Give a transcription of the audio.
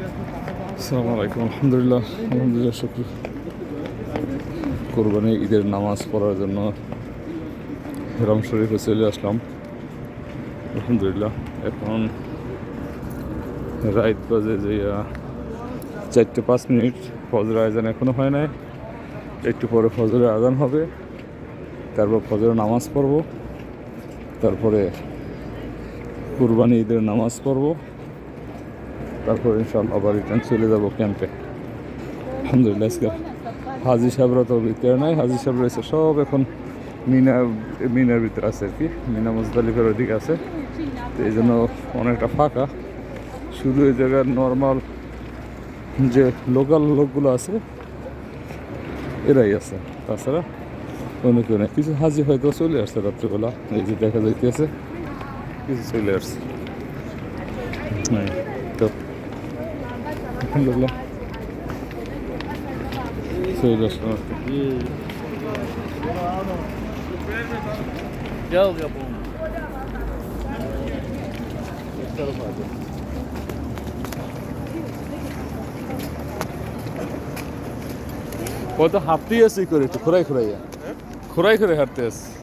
আসসালামু আলাইকুম। আলহামদুলিল্লাহ আলহামদুলিল্লাহ, শুক্র। কোরবানি ঈদের নামাজ পড়ার জন্য হেরাম শরীফে চলে আসলাম। আলহামদুলিল্লাহ, এখন রাত বাজে যে চারটে পাঁচ মিনিট ফজর আয়োজন এখনও হয় নাই। একটু পরে ফজরের আজান হবে। তারপর ফজরের নামাজ পড়ব। তারপরে কুরবানি ঈদের নামাজ পড়ব। তারপর ইনশাল্লাহ আবার রিটার্ন চলে যাব ক্যাম্পে আলহামদুলিল্লাহ আজকে হাজি সাহেবরা তো ভিতরে নাই হাজি সাহেব রয়েছে সব এখন মিনা মিনার ভিতরে আছে আর কি মিনা মুজদালিফের ওদিকে আছে। তো এই জন্য অনেকটা ফাঁকা। শুধু এই জায়গার নর্মাল যে লোকাল লোকগুলো আছে এরাই আছে। তাছাড়া অন্য কেউ নেই। কিছু হাজি হয়তো চলে আসছে রাত্রিবেলা এই যে দেখা যাইতেছে কিছু চলে আসছে। হ্যাঁ, তো अल्हम्दुलिल्लाह तो हाफ्ती है सिक्योरिटी खुराई खुराई है खुराई खुराई हाफ्ती